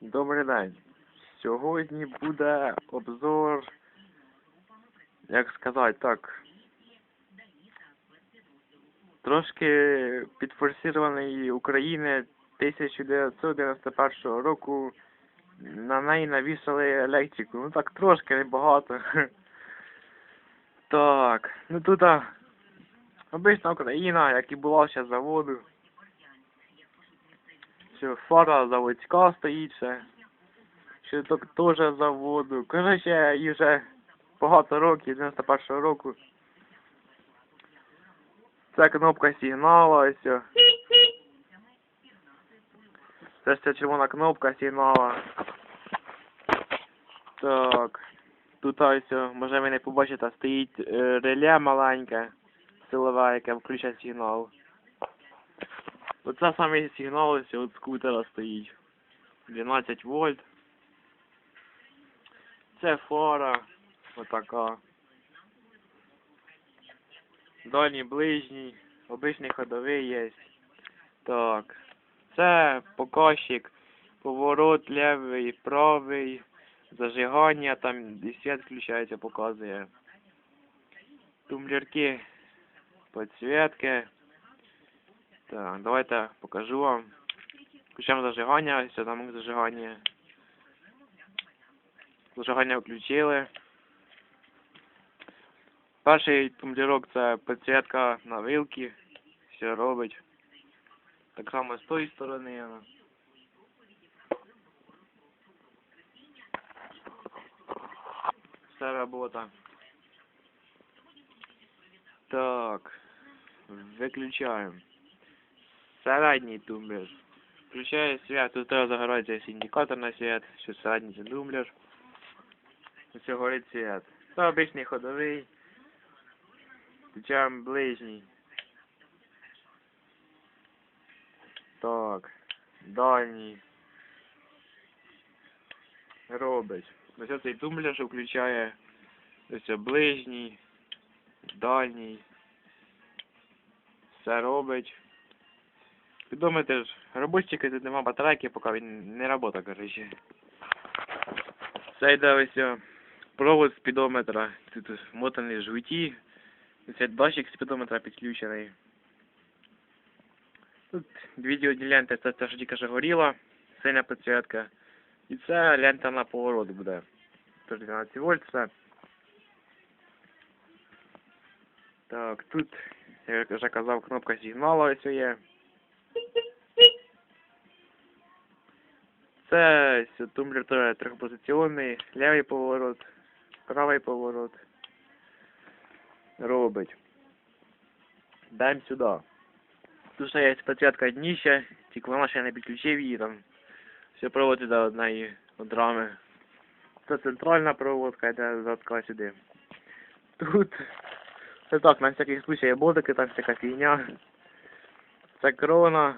Добрий день. Сьогодні буде обзор, як сказати так, трошки підфорсірованої України 1991 року. На неї навішали електрику. Ну так трошки небагато. Так, ну тут обична Україна, як і була ще заводу. Все, фара заводська стоїть ще. Щиток теж з заводу. Коротше, їй вже багато років, 91 року. Це кнопка сигнала, ось. Це ж ця червона кнопка сигнала. Так. Тут ось, може ви не побачите, стоїть е, реле маленьке, силове, яке включає сигнал. Оце саме сигнал ось от скутера стоїть. 12 вольт. Це фара. Отака. Дальній ближній. Обичний ходовий є. Так. Це показчик. Поворот лівий, правий. Зажигання, там і світ включається, показує. Тумблерки, підсвітки. Так, давайте покажу вам. Включаємо зажигання, ось там зажигання. Зажигання включили. Перший тумблерок це підсвітка на вилки. Все робить. Так само з тої сторони. Вся робота. Так. Выключаем. Середній тумблер. Включаю свет, тут треба загорається індикатор на свет, що середній тумблер. Ось горить свет. Це обичний ходовий. Включаємо ближній. Так. Дальній. Робить. Ось цей тумблер, включає ось ближній, дальній. Все робить. Підумайте ж, робочики тут нема батарейки, поки він не робота, коротше. Це йде ось провод спідометра. Тут вмотаний в жгуті. Це датчик спідометра підключений. Тут дві ленти, це те, що тільки що горіла, синя підсвітка. І це лента на поворот буде. Тож 12 вольт це. Так, тут, як я вже казав, кнопка сигналу ось є. Це тумблер теж трьохпозиційний, лівий поворот, правий поворот. Робить. Даємо сюди. Тут є підсвітка дніща, тільки вона ще не підключив її там. Все провод іде одної від рами. Це центральна проводка йде задка сюди. Тут це так, на всякий случай є болтики, там всяка фігня. Це крона,